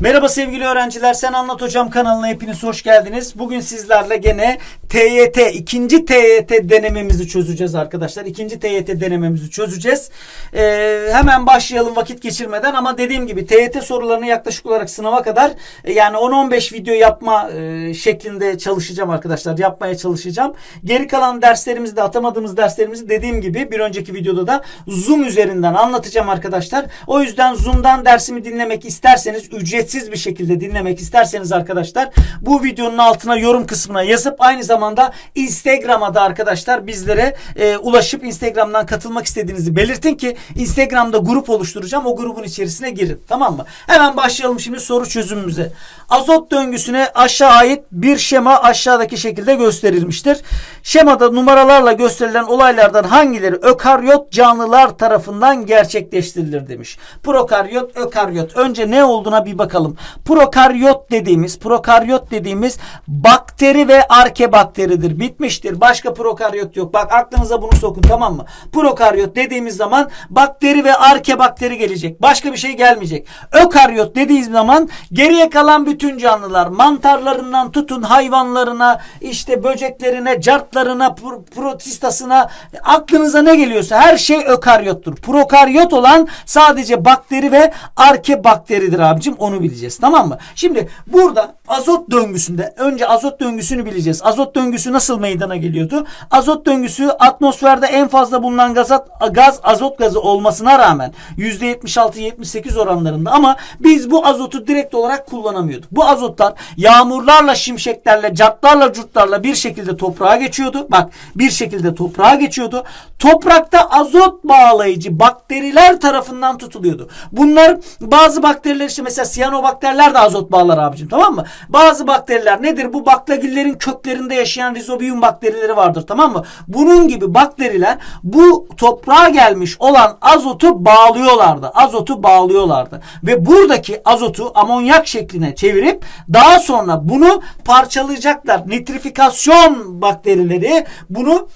Merhaba sevgili öğrenciler. Sen Anlat Hocam kanalına hepiniz hoş geldiniz. Bugün sizlerle gene TYT, ikinci TYT denememizi çözeceğiz arkadaşlar. İkinci TYT denememizi çözeceğiz. Ee, hemen başlayalım vakit geçirmeden ama dediğim gibi TYT sorularını yaklaşık olarak sınava kadar e, yani 10-15 video yapma e, şeklinde çalışacağım arkadaşlar. Yapmaya çalışacağım. Geri kalan derslerimizi de atamadığımız derslerimizi dediğim gibi bir önceki videoda da Zoom üzerinden anlatacağım arkadaşlar. O yüzden Zoom'dan dersimi dinlemek isterseniz ücretsiz bir şekilde dinlemek isterseniz arkadaşlar bu videonun altına yorum kısmına yazıp aynı zamanda Instagram'a da arkadaşlar bizlere e, ulaşıp Instagram'dan katılmak istediğinizi belirtin ki Instagram'da grup oluşturacağım. O grubun içerisine girin. Tamam mı? Hemen başlayalım şimdi soru çözümümüze. Azot döngüsüne aşağı ait bir şema aşağıdaki şekilde gösterilmiştir. Şemada numaralarla gösterilen olaylardan hangileri ökaryot canlılar tarafından gerçekleştirilir demiş. Prokaryot, ökaryot. Önce ne olduğuna bir bakalım. Prokaryot dediğimiz, prokaryot dediğimiz bakteri ve arkebakteridir. Bitmiştir. Başka prokaryot yok. Bak aklınıza bunu sokun tamam mı? Prokaryot dediğimiz zaman bakteri ve arkebakteri gelecek. Başka bir şey gelmeyecek. Ökaryot dediğimiz zaman geriye kalan bütün canlılar mantarlarından tutun hayvanlarına işte böceklerine, cartlarına, pr- protistasına aklınıza ne geliyorsa her şey ökaryottur. Prokaryot olan sadece bakteri ve arkebakteridir abicim onu bileceğiz tamam mı? Şimdi burada azot döngüsünde önce azot döngüsünü bileceğiz. Azot döngüsü nasıl meydana geliyordu? Azot döngüsü atmosferde en fazla bulunan gaz, gaz azot gazı olmasına rağmen %76-78 oranlarında ama biz bu azotu direkt olarak kullanamıyorduk. Bu azotlar yağmurlarla, şimşeklerle, cartlarla, curtlarla bir şekilde toprağa geçiyordu. Bak bir şekilde toprağa geçiyordu. Toprakta azot bağlayıcı bakteriler tarafından tutuluyordu. Bunlar bazı bakteriler işte mesela siyanobakteriler de azot bağlar abicim tamam mı? Bazı bakteriler nedir? Bu baklagillerin köklerinde yaşayan rizobiyum bakterileri vardır tamam mı? Bunun gibi bakteriler bu toprağa gelmiş olan azotu bağlıyorlardı. Azotu bağlıyorlardı. Ve buradaki azotu amonyak şekline çevirip daha sonra bunu parçalayacaklar. Nitrifikasyon bakterileri bunu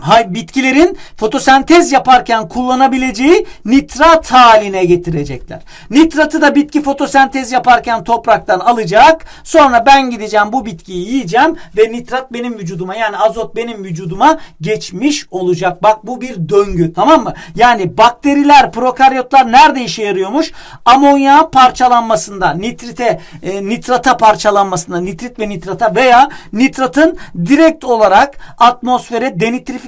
hay bitkilerin fotosentez yaparken kullanabileceği nitrat haline getirecekler. Nitratı da bitki fotosentez yaparken topraktan alacak. Sonra ben gideceğim bu bitkiyi yiyeceğim ve nitrat benim vücuduma yani azot benim vücuduma geçmiş olacak. Bak bu bir döngü tamam mı? Yani bakteriler, prokaryotlar nerede işe yarıyormuş? Amonya parçalanmasında, nitrite, e, nitrata parçalanmasında, nitrit ve nitrata veya nitratın direkt olarak atmosfere denitrifikasyon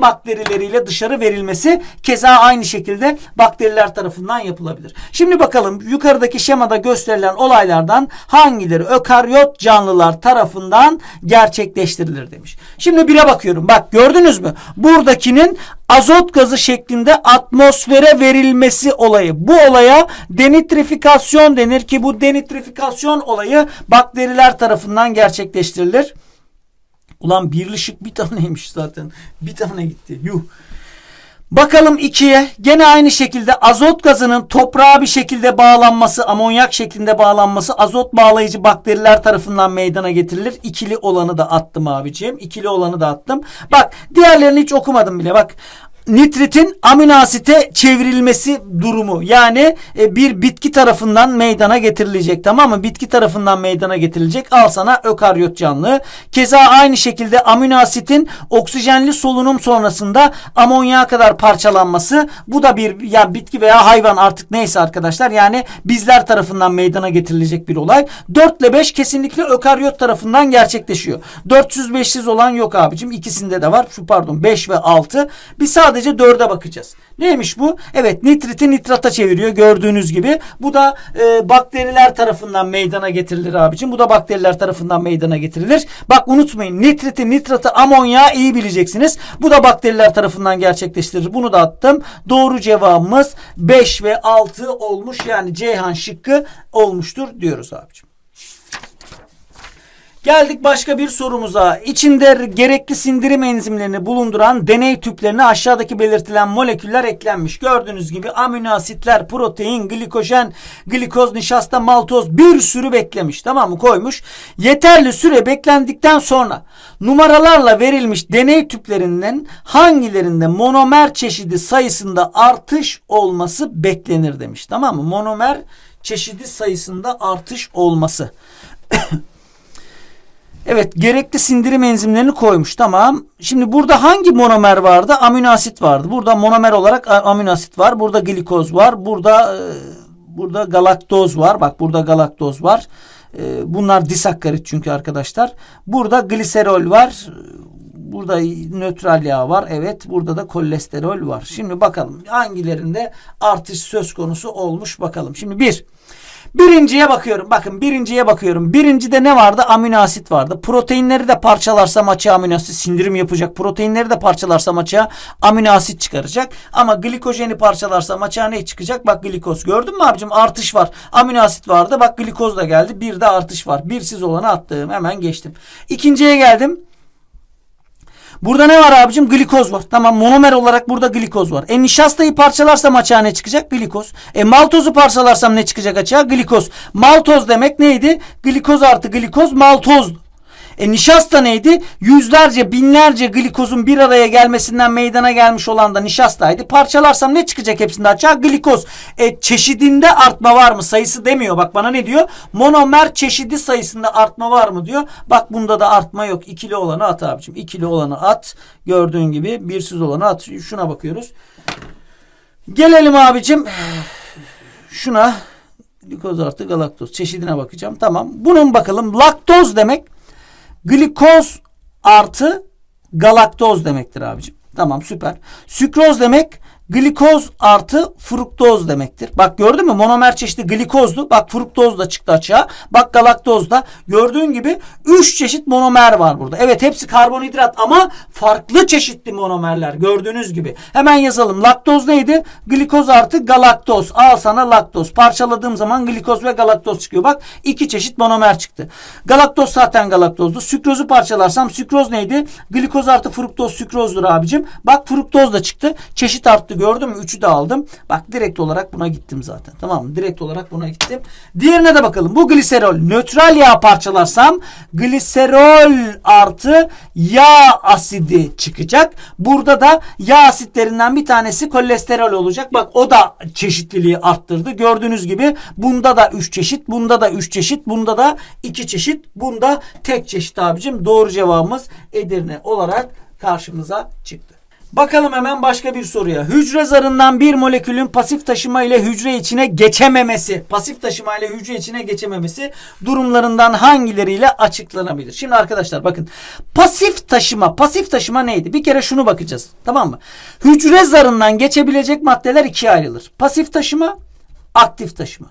bakterileriyle dışarı verilmesi keza aynı şekilde bakteriler tarafından yapılabilir. Şimdi bakalım yukarıdaki şemada gösterilen olaylardan hangileri ökaryot canlılar tarafından gerçekleştirilir demiş. Şimdi bire bakıyorum. Bak gördünüz mü? Buradakinin azot gazı şeklinde atmosfere verilmesi olayı. Bu olaya denitrifikasyon denir ki bu denitrifikasyon olayı bakteriler tarafından gerçekleştirilir. Ulan birleşik bir taneymiş zaten. Bir tane gitti. Yuh. Bakalım ikiye. Gene aynı şekilde azot gazının toprağa bir şekilde bağlanması, amonyak şeklinde bağlanması azot bağlayıcı bakteriler tarafından meydana getirilir. İkili olanı da attım abiciğim. İkili olanı da attım. Bak diğerlerini hiç okumadım bile. Bak nitritin amino asite çevrilmesi durumu yani e, bir bitki tarafından meydana getirilecek tamam mı? Bitki tarafından meydana getirilecek. Al sana ökaryot canlı. Keza aynı şekilde amino asitin oksijenli solunum sonrasında amonyağa kadar parçalanması. Bu da bir yani bitki veya hayvan artık neyse arkadaşlar. Yani bizler tarafından meydana getirilecek bir olay. 4 ile 5 kesinlikle ökaryot tarafından gerçekleşiyor. 400 500 olan yok abicim. İkisinde de var. Şu pardon 5 ve 6. Bir sadece 4'e bakacağız. Neymiş bu? Evet nitriti nitrata çeviriyor gördüğünüz gibi. Bu da e, bakteriler tarafından meydana getirilir abicim. Bu da bakteriler tarafından meydana getirilir. Bak unutmayın nitriti nitratı amonya iyi bileceksiniz. Bu da bakteriler tarafından gerçekleştirilir. Bunu da attım. Doğru cevabımız 5 ve 6 olmuş. Yani Ceyhan şıkkı olmuştur diyoruz abicim. Geldik başka bir sorumuza. İçinde gerekli sindirim enzimlerini bulunduran deney tüplerine aşağıdaki belirtilen moleküller eklenmiş. Gördüğünüz gibi amino asitler, protein, glikojen, glikoz, nişasta, maltoz bir sürü beklemiş. Tamam mı? Koymuş. Yeterli süre beklendikten sonra numaralarla verilmiş deney tüplerinden hangilerinde monomer çeşidi sayısında artış olması beklenir demiş. Tamam mı? Monomer çeşidi sayısında artış olması. Evet gerekli sindirim enzimlerini koymuş tamam. Şimdi burada hangi monomer vardı? Amino asit vardı. Burada monomer olarak amino asit var. Burada glikoz var. Burada e, burada galaktoz var. Bak burada galaktoz var. E, bunlar disakkarit çünkü arkadaşlar. Burada gliserol var. Burada nötral yağ var. Evet. Burada da kolesterol var. Şimdi bakalım hangilerinde artış söz konusu olmuş bakalım. Şimdi bir. Birinciye bakıyorum. Bakın birinciye bakıyorum. Birincide ne vardı? Amino asit vardı. Proteinleri de parçalarsam açığa amino asit sindirim yapacak. Proteinleri de parçalarsam açığa amino asit çıkaracak. Ama glikojeni parçalarsam açığa ne çıkacak? Bak glikoz. Gördün mü abicim? Artış var. Amino asit vardı. Bak glikoz da geldi. Bir de artış var. Birsiz olanı attım. Hemen geçtim. İkinciye geldim. Burada ne var abicim? Glikoz var. Tamam monomer olarak burada glikoz var. E nişastayı parçalarsam açığa ne çıkacak? Glikoz. E maltozu parçalarsam ne çıkacak açığa? Glikoz. Maltoz demek neydi? Glikoz artı glikoz maltozdu. E nişasta neydi? Yüzlerce, binlerce glikozun bir araya gelmesinden meydana gelmiş olan da nişastaydı. Parçalarsam ne çıkacak hepsinde açığa? Glikoz. E çeşidinde artma var mı? Sayısı demiyor. Bak bana ne diyor? Monomer çeşidi sayısında artma var mı diyor. Bak bunda da artma yok. İkili olanı at abicim. İkili olanı at. Gördüğün gibi birsiz olanı at. Şuna bakıyoruz. Gelelim abicim. Şuna glikoz artı galaktoz çeşidine bakacağım. Tamam. Bunun bakalım laktoz demek glikoz artı galaktoz demektir abicim. Tamam süper. Sükroz demek glikoz artı fruktoz demektir. Bak gördün mü? Monomer çeşidi glikozdu. Bak fruktoz da çıktı açığa. Bak galaktoz da. Gördüğün gibi 3 çeşit monomer var burada. Evet hepsi karbonhidrat ama farklı çeşitli monomerler. Gördüğünüz gibi. Hemen yazalım. Laktoz neydi? Glikoz artı galaktoz. Al sana laktoz. Parçaladığım zaman glikoz ve galaktoz çıkıyor. Bak iki çeşit monomer çıktı. Galaktoz zaten galaktozdu. Sükrozu parçalarsam sükroz neydi? Glikoz artı fruktoz sükrozdur abicim. Bak fruktoz da çıktı. Çeşit arttı gördün mü? Üçü de aldım. Bak direkt olarak buna gittim zaten. Tamam mı? Direkt olarak buna gittim. Diğerine de bakalım. Bu gliserol. Nötral yağ parçalarsam gliserol artı yağ asidi çıkacak. Burada da yağ asitlerinden bir tanesi kolesterol olacak. Bak o da çeşitliliği arttırdı. Gördüğünüz gibi bunda da 3 çeşit, bunda da 3 çeşit, bunda da 2 çeşit, bunda tek çeşit abicim. Doğru cevabımız Edirne olarak karşımıza çıktı. Bakalım hemen başka bir soruya. Hücre zarından bir molekülün pasif taşıma ile hücre içine geçememesi, pasif taşıma ile hücre içine geçememesi durumlarından hangileriyle açıklanabilir? Şimdi arkadaşlar bakın. Pasif taşıma, pasif taşıma neydi? Bir kere şunu bakacağız. Tamam mı? Hücre zarından geçebilecek maddeler ikiye ayrılır. Pasif taşıma, aktif taşıma.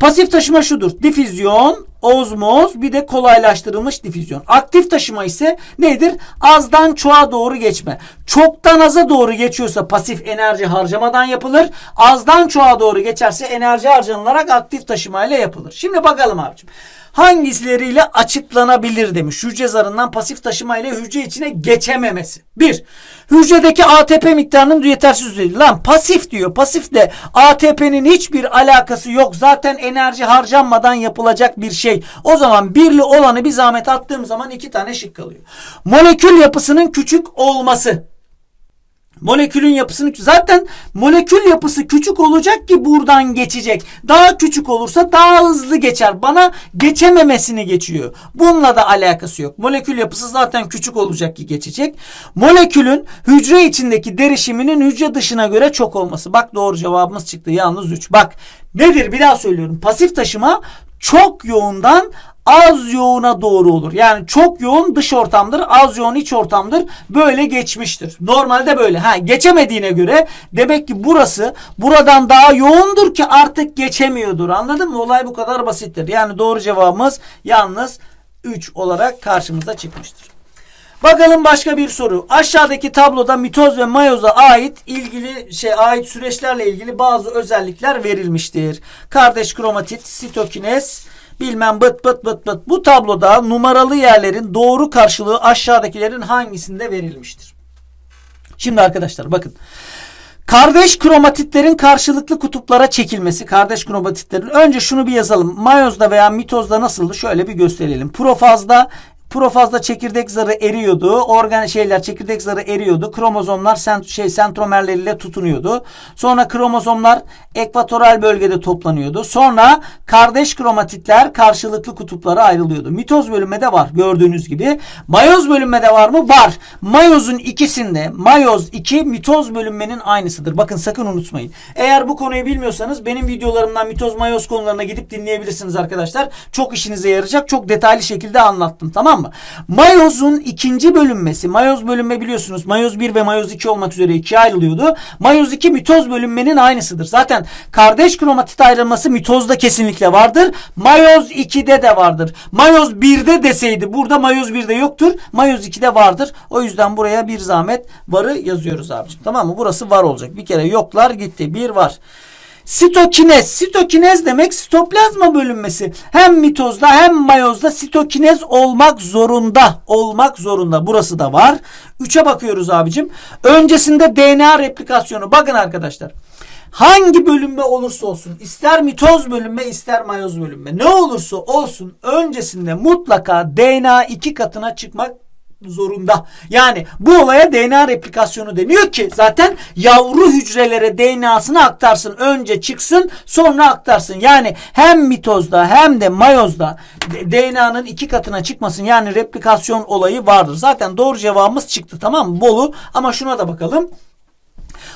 Pasif taşıma şudur. Difüzyon, ozmoz bir de kolaylaştırılmış difüzyon. Aktif taşıma ise nedir? Azdan çoğa doğru geçme. Çoktan aza doğru geçiyorsa pasif enerji harcamadan yapılır. Azdan çoğa doğru geçerse enerji harcanılarak aktif taşıma ile yapılır. Şimdi bakalım abicim. Hangisileriyle açıklanabilir demiş. Hücre zarından pasif taşıma ile hücre içine geçememesi. Bir, hücredeki ATP miktarının yetersiz düzeyde. Lan pasif diyor. Pasifle ATP'nin hiçbir alakası yok. Zaten enerji harcanmadan yapılacak bir şey. O zaman birli olanı bir zahmet attığım zaman iki tane şık kalıyor. Molekül yapısının küçük olması. Molekülün yapısını zaten molekül yapısı küçük olacak ki buradan geçecek. Daha küçük olursa daha hızlı geçer. Bana geçememesini geçiyor. Bununla da alakası yok. Molekül yapısı zaten küçük olacak ki geçecek. Molekülün hücre içindeki derişiminin hücre dışına göre çok olması. Bak doğru cevabımız çıktı. Yalnız 3. Bak nedir? Bir daha söylüyorum. Pasif taşıma çok yoğundan az yoğuna doğru olur. Yani çok yoğun dış ortamdır, az yoğun iç ortamdır. Böyle geçmiştir. Normalde böyle. Ha geçemediğine göre demek ki burası buradan daha yoğundur ki artık geçemiyordur. Anladın mı? Olay bu kadar basittir. Yani doğru cevabımız yalnız 3 olarak karşımıza çıkmıştır. Bakalım başka bir soru. Aşağıdaki tabloda mitoz ve mayoza ait ilgili şey ait süreçlerle ilgili bazı özellikler verilmiştir. Kardeş kromatit, sitokinez, bilmem bıt bıt bıt bıt. Bu tabloda numaralı yerlerin doğru karşılığı aşağıdakilerin hangisinde verilmiştir? Şimdi arkadaşlar bakın. Kardeş kromatitlerin karşılıklı kutuplara çekilmesi. Kardeş kromatitlerin önce şunu bir yazalım. Mayozda veya mitozda nasıldı? Şöyle bir gösterelim. Profazda Profazda çekirdek zarı eriyordu. Organ şeyler çekirdek zarı eriyordu. Kromozomlar sent şey sentromerleriyle tutunuyordu. Sonra kromozomlar ekvatoral bölgede toplanıyordu. Sonra kardeş kromatitler karşılıklı kutuplara ayrılıyordu. Mitoz bölünmede var gördüğünüz gibi. Mayoz bölünmede var mı? Var. Mayozun ikisinde mayoz 2 mitoz bölünmenin aynısıdır. Bakın sakın unutmayın. Eğer bu konuyu bilmiyorsanız benim videolarımdan mitoz mayoz konularına gidip dinleyebilirsiniz arkadaşlar. Çok işinize yarayacak. Çok detaylı şekilde anlattım tamam mı? Mayozun ikinci bölünmesi. Mayoz bölünme biliyorsunuz. Mayoz 1 ve mayoz 2 olmak üzere ikiye ayrılıyordu. Mayoz 2 mitoz bölünmenin aynısıdır. Zaten kardeş kromatit ayrılması mitozda kesinlikle vardır. Mayoz 2'de de vardır. Mayoz 1'de deseydi burada mayoz 1'de yoktur. Mayoz 2'de vardır. O yüzden buraya bir zahmet varı yazıyoruz abicim. Tamam mı? Burası var olacak. Bir kere yoklar gitti. Bir var. Sitokinez. Sitokinez demek sitoplazma bölünmesi. Hem mitozda hem mayozda sitokinez olmak zorunda. Olmak zorunda. Burası da var. 3'e bakıyoruz abicim. Öncesinde DNA replikasyonu. Bakın arkadaşlar. Hangi bölünme olursa olsun ister mitoz bölünme ister mayoz bölünme ne olursa olsun öncesinde mutlaka DNA iki katına çıkmak zorunda. Yani bu olaya DNA replikasyonu deniyor ki zaten yavru hücrelere DNA'sını aktarsın. Önce çıksın sonra aktarsın. Yani hem mitozda hem de mayozda DNA'nın iki katına çıkmasın. Yani replikasyon olayı vardır. Zaten doğru cevabımız çıktı tamam mı? Bolu ama şuna da bakalım.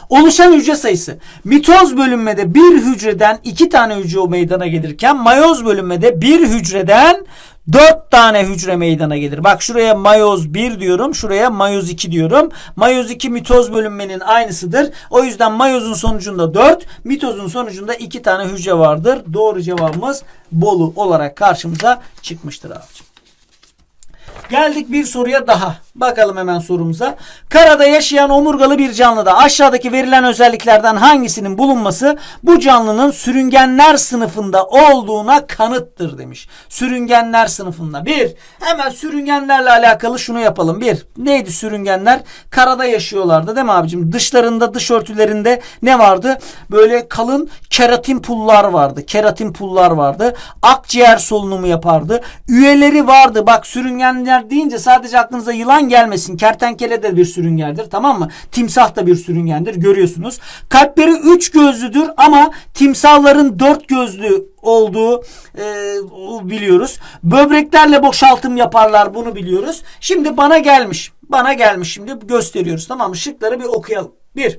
Oluşan hücre sayısı. Mitoz bölünmede bir hücreden iki tane hücre meydana gelirken mayoz bölünmede bir hücreden dört tane hücre meydana gelir. Bak şuraya mayoz 1 diyorum. Şuraya mayoz 2 diyorum. Mayoz 2 mitoz bölünmenin aynısıdır. O yüzden mayozun sonucunda 4, mitozun sonucunda 2 tane hücre vardır. Doğru cevabımız Bolu olarak karşımıza çıkmıştır abicim. Geldik bir soruya daha. Bakalım hemen sorumuza. Karada yaşayan omurgalı bir canlıda aşağıdaki verilen özelliklerden hangisinin bulunması bu canlının sürüngenler sınıfında olduğuna kanıttır demiş. Sürüngenler sınıfında. Bir, hemen sürüngenlerle alakalı şunu yapalım. Bir, neydi sürüngenler? Karada yaşıyorlardı değil mi abicim? Dışlarında, dış örtülerinde ne vardı? Böyle kalın keratin pullar vardı. Keratin pullar vardı. Akciğer solunumu yapardı. Üyeleri vardı. Bak sürüngenler deyince sadece aklınıza yılan gelmesin. Kertenkele de bir sürüngendir tamam mı? Timsah da bir sürüngendir görüyorsunuz. Kalpleri üç gözlüdür ama timsahların dört gözlü olduğu e, biliyoruz. Böbreklerle boşaltım yaparlar bunu biliyoruz. Şimdi bana gelmiş. Bana gelmiş şimdi gösteriyoruz tamam mı? Şıkları bir okuyalım. Bir.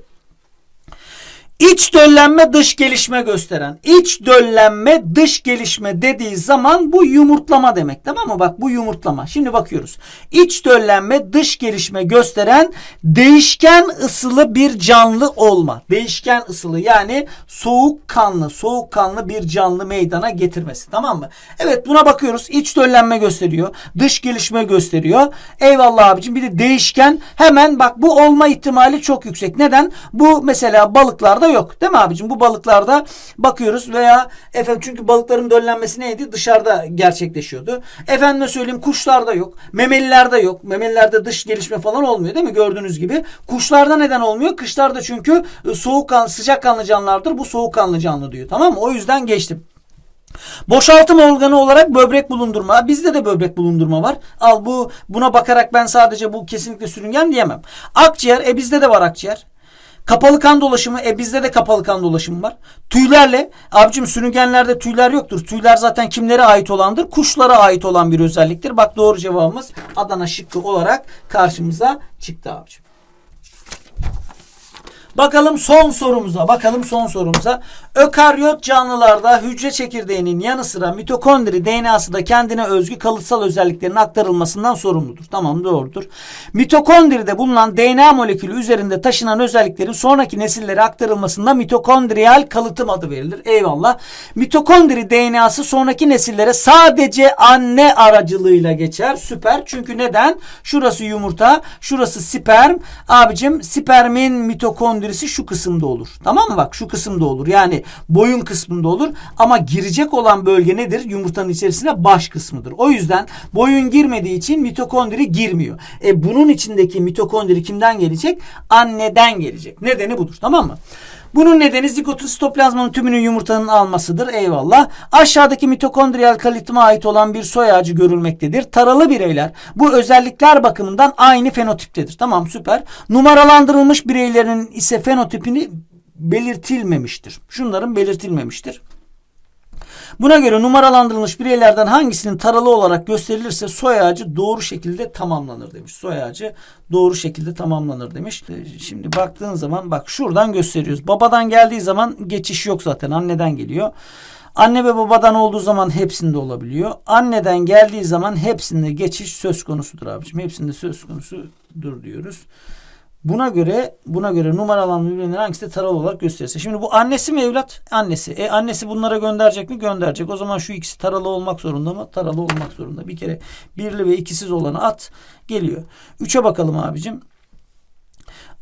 İç döllenme dış gelişme gösteren. İç döllenme dış gelişme dediği zaman bu yumurtlama demek. Tamam mı? Bak bu yumurtlama. Şimdi bakıyoruz. İç döllenme dış gelişme gösteren değişken ısılı bir canlı olma. Değişken ısılı yani soğukkanlı, soğukkanlı bir canlı meydana getirmesi. Tamam mı? Evet buna bakıyoruz. İç döllenme gösteriyor. Dış gelişme gösteriyor. Eyvallah abicim. Bir de değişken hemen bak bu olma ihtimali çok yüksek. Neden? Bu mesela balıklarda yok. Değil mi abicim? Bu balıklarda bakıyoruz veya efendim çünkü balıkların döllenmesi neydi? Dışarıda gerçekleşiyordu. Efendime söyleyeyim kuşlarda yok. Memelilerde yok. Memelilerde dış gelişme falan olmuyor değil mi? Gördüğünüz gibi. Kuşlarda neden olmuyor? Kışlarda çünkü soğukkanlı, sıcakkanlı canlılardır. Bu soğukkanlı canlı diyor. Tamam mı? O yüzden geçtim. Boşaltım organı olarak böbrek bulundurma. Bizde de böbrek bulundurma var. Al bu buna bakarak ben sadece bu kesinlikle sürüngen diyemem. Akciğer e bizde de var akciğer. Kapalı kan dolaşımı e bizde de kapalı kan dolaşımı var. Tüylerle abicim sürüngenlerde tüyler yoktur. Tüyler zaten kimlere ait olandır? Kuşlara ait olan bir özelliktir. Bak doğru cevabımız Adana şıkkı olarak karşımıza çıktı abicim. Bakalım son sorumuza. Bakalım son sorumuza. Ökaryot canlılarda hücre çekirdeğinin yanı sıra mitokondri DNA'sı da kendine özgü kalıtsal özelliklerin aktarılmasından sorumludur. Tamam doğrudur. Mitokondride bulunan DNA molekülü üzerinde taşınan özelliklerin sonraki nesillere aktarılmasında mitokondriyal kalıtım adı verilir. Eyvallah. Mitokondri DNA'sı sonraki nesillere sadece anne aracılığıyla geçer. Süper. Çünkü neden? Şurası yumurta, şurası sperm. Abicim spermin mitokondri birisi şu kısımda olur. Tamam mı bak şu kısımda olur. Yani boyun kısmında olur ama girecek olan bölge nedir? Yumurtanın içerisine baş kısmıdır. O yüzden boyun girmediği için mitokondri girmiyor. E bunun içindeki mitokondri kimden gelecek? Anneden gelecek. Nedeni budur. Tamam mı? Bunun nedeni zigotu sitoplazmanın tümünü yumurtanın almasıdır. Eyvallah. Aşağıdaki mitokondriyal kalitime ait olan bir soy ağacı görülmektedir. Taralı bireyler bu özellikler bakımından aynı fenotiptedir. Tamam süper. Numaralandırılmış bireylerin ise fenotipini belirtilmemiştir. Şunların belirtilmemiştir. Buna göre numaralandırılmış bireylerden hangisinin taralı olarak gösterilirse soy ağacı doğru şekilde tamamlanır demiş. Soy ağacı doğru şekilde tamamlanır demiş. Ee, Şimdi baktığın zaman bak şuradan gösteriyoruz. Babadan geldiği zaman geçiş yok zaten. Anneden geliyor. Anne ve babadan olduğu zaman hepsinde olabiliyor. Anneden geldiği zaman hepsinde geçiş söz konusudur abiciğim. Hepsinde söz konusudur diyoruz. Buna göre buna göre numaralanmış ürünler hangisi de taralı olarak gösterirse. Şimdi bu annesi mi evlat? Annesi. E annesi bunlara gönderecek mi? Gönderecek. O zaman şu ikisi taralı olmak zorunda mı? Taralı olmak zorunda. Bir kere birli ve ikisiz olanı at. Geliyor. Üçe bakalım abicim.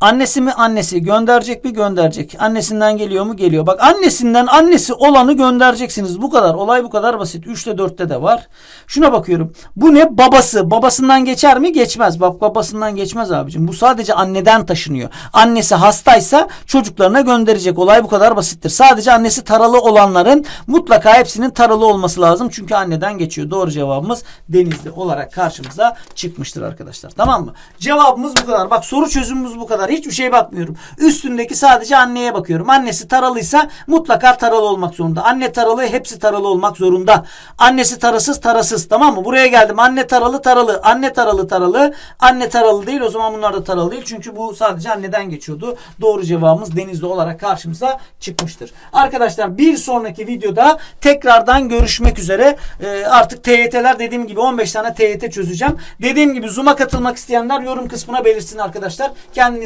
Annesi mi annesi gönderecek mi gönderecek. Annesinden geliyor mu geliyor. Bak annesinden annesi olanı göndereceksiniz. Bu kadar. Olay bu kadar basit. 3'te 4'te de var. Şuna bakıyorum. Bu ne? Babası. Babasından geçer mi? Geçmez. Bak babasından geçmez abicim. Bu sadece anneden taşınıyor. Annesi hastaysa çocuklarına gönderecek. Olay bu kadar basittir. Sadece annesi taralı olanların mutlaka hepsinin taralı olması lazım. Çünkü anneden geçiyor. Doğru cevabımız Denizli olarak karşımıza çıkmıştır arkadaşlar. Tamam mı? Cevabımız bu kadar. Bak soru çözümümüz bu kadar. Hiçbir şeye bakmıyorum. Üstündeki sadece anneye bakıyorum. Annesi taralıysa mutlaka taralı olmak zorunda. Anne taralı hepsi taralı olmak zorunda. Annesi tarasız tarasız. Tamam mı? Buraya geldim. Anne taralı taralı. Anne taralı taralı. Anne taralı değil. O zaman bunlar da taralı değil. Çünkü bu sadece anneden geçiyordu. Doğru cevabımız Denizli olarak karşımıza çıkmıştır. Arkadaşlar bir sonraki videoda tekrardan görüşmek üzere. Ee, artık TYT'ler dediğim gibi 15 tane TYT çözeceğim. Dediğim gibi Zoom'a katılmak isteyenler yorum kısmına belirsin arkadaşlar.